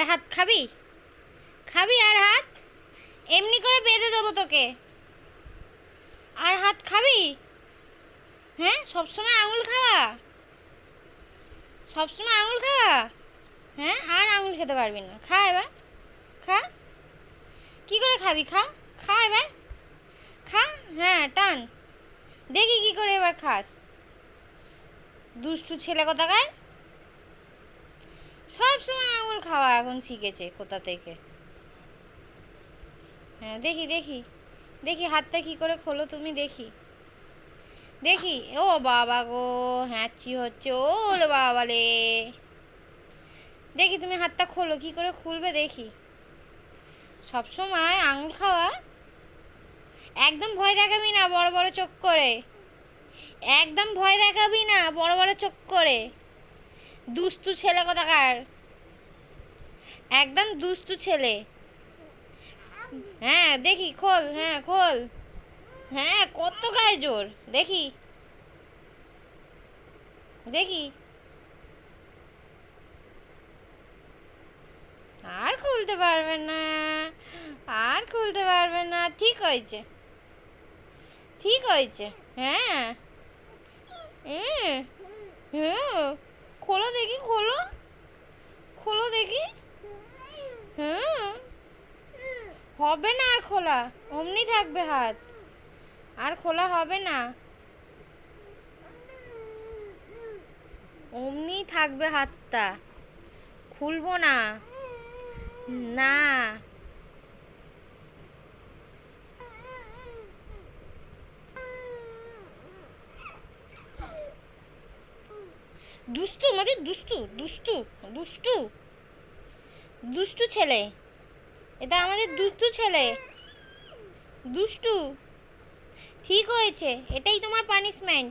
আর হাত খাবি? খাবি আর হাত? এমনি করে বেঁধে দেবো তোকে। আর হাত খাবি? হ্যাঁ সবসময় আঙুল খাওয়া? সবসময় আঙুল খাওয়া? হ্যাঁ আর আঙুল খেতে পারবি না। খা এবার। খা। কি করে খাবি? খা। খা এবার। খা। হ্যাঁ টান। দেখি কি করে এবার খাস। দুষ্টু ছেলে কোথাকার? খাওয়া এখন শিখেছে কোথা থেকে? হ্যাঁ দেখি দেখি। দেখি হাতটা কি করে খোলো তুমি, দেখি। দেখি, ও বাবা গো, হ্যাঁচি হচ্ছে ও বাবা রে। দেখি তুমি হাতটা খোলো, কি করে খুলবে দেখি। সব সময় আঙুল খাওয়া একদম ভয় দেখাবি না, বড় বড় চোখ করে। একদম ভয় দেখাবি না, বড় বড় চোখ করে। দুষ্টু ছেলে কোথাকার? একদম দুষ্টু ছেলে। হ্যাঁ দেখি, খোল হ্যাঁ খোল। হ্যাঁ কত গায়ে জোর, দেখি। দেখি। আর খুলতে পারবে না, আর খুলতে পারবে না, ঠিক হয়েছে। ঠিক হয়েছে হ্যাঁ। হ্যাঁ হ্যাঁ খোলো দেখি, খোলো। খোলো দেখি হ্যাঁ হবে না আর খোলা, অমনি থাকবে হাত। আর খোলা হবে না। অমনি থাকবে হাতটা। খুলবো না। না। দুষ্টু আমাদের দুষ্টু দুষ্টু দুষ্টু। দুষ্টু ছেলে। এটা আমাদের দুষ্টু ছেলে। দুষ্টু। ঠিক হয়েছে এটাই তোমার পানিশমেন্ট